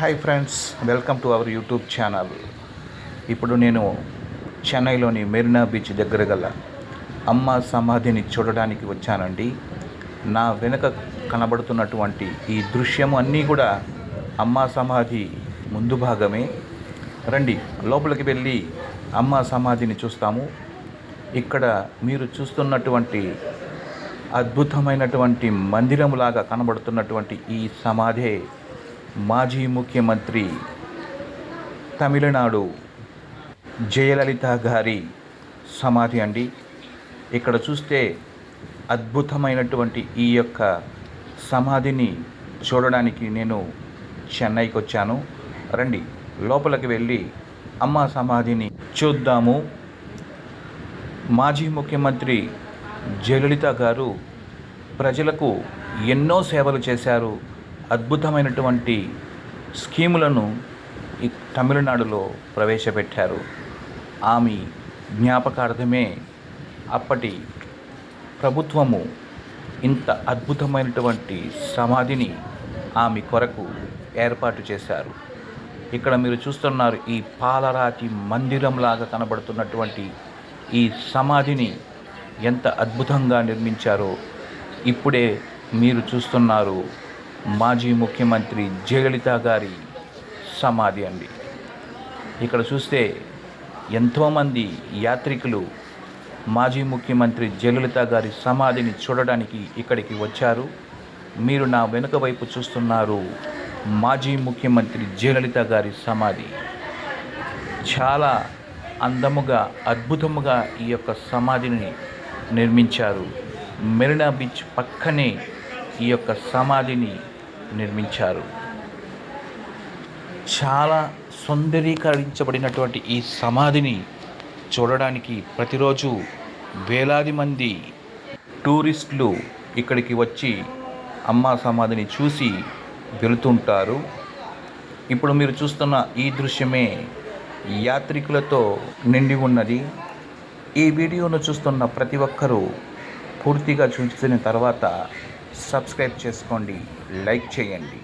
Hi friends welcome to our YouTube channel. ఇప్పుడు నేను చెన్నైలోని మెరీనా బీచ్ దగ్గర గల అమ్మ సమాధిని చూడడానికి వచ్చానండి. నా వెనుక కనబడుతున్నటువంటి ఈ దృశ్యం అన్నీ కూడా అమ్మ సమాధి ముందు భాగమే. రండి లోపలికి వెళ్ళి అమ్మ సమాధిని చూస్తాము. ఇక్కడ మీరు చూస్తున్నటువంటి అద్భుతమైనటువంటి మందిరములాగా కనబడుతున్నటువంటి ఈ సమాధే మాజీ ముఖ్యమంత్రి తమిళనాడు జయలలిత గారి సమాధి అండి. ఇక్కడ చూస్తే అద్భుతమైనటువంటి ఈ యొక్క సమాధిని చూడడానికి నేను చెన్నైకి వచ్చాను. రండి లోపలికి వెళ్ళి అమ్మ సమాధిని చూద్దాము. మాజీ ముఖ్యమంత్రి జయలలిత గారు ప్రజలకు ఎన్నో సేవలు చేశారు. అద్భుతమైనటువంటి స్కీములను ఈ తమిళనాడులో ప్రవేశపెట్టారు. ఆమె జ్ఞాపకార్థమే అప్పటి ప్రభుత్వము ఇంత అద్భుతమైనటువంటి సమాధిని ఆమె కొరకు ఏర్పాటు చేశారు. ఇక్కడ మీరు చూస్తున్నారు ఈ పాలరాతి మందిరంలాగా కనబడుతున్నటువంటి ఈ సమాధిని ఎంత అద్భుతంగా నిర్మించారో. ఇప్పుడే మీరు చూస్తున్నారు మాజీ ముఖ్యమంత్రి జయలలిత గారి సమాధి అండి. ఇక్కడ చూస్తే ఎంతోమంది యాత్రికులు మాజీ ముఖ్యమంత్రి జయలలిత గారి సమాధిని చూడడానికి ఇక్కడికి వచ్చారు. మీరు నా వెనుక వైపు చూస్తున్నారు మాజీ ముఖ్యమంత్రి జయలలిత గారి సమాధి. చాలా అందముగా అద్భుతముగా ఈ యొక్క సమాధిని నిర్మించారు. మెరీనా బీచ్ పక్కనే ఈ యొక్క సమాధిని నిర్మించారు. చాలా సౌందర్యీకరించబడినటువంటి ఈ సమాధిని చూడడానికి ప్రతిరోజు వేలాది మంది టూరిస్టులు ఇక్కడికి వచ్చి అమ్మ సమాధిని చూసి వెళుతుంటారు. ఇప్పుడు మీరు చూస్తున్న ఈ దృశ్యమే యాత్రికులతో నిండి ఉన్నది. ఈ వీడియోను చూస్తున్న ప్రతి ఒక్కరూ పూర్తిగా చూసిన తర్వాత సబ్స్క్రైబ్ చేసుకోండి లైక్ చేయండి.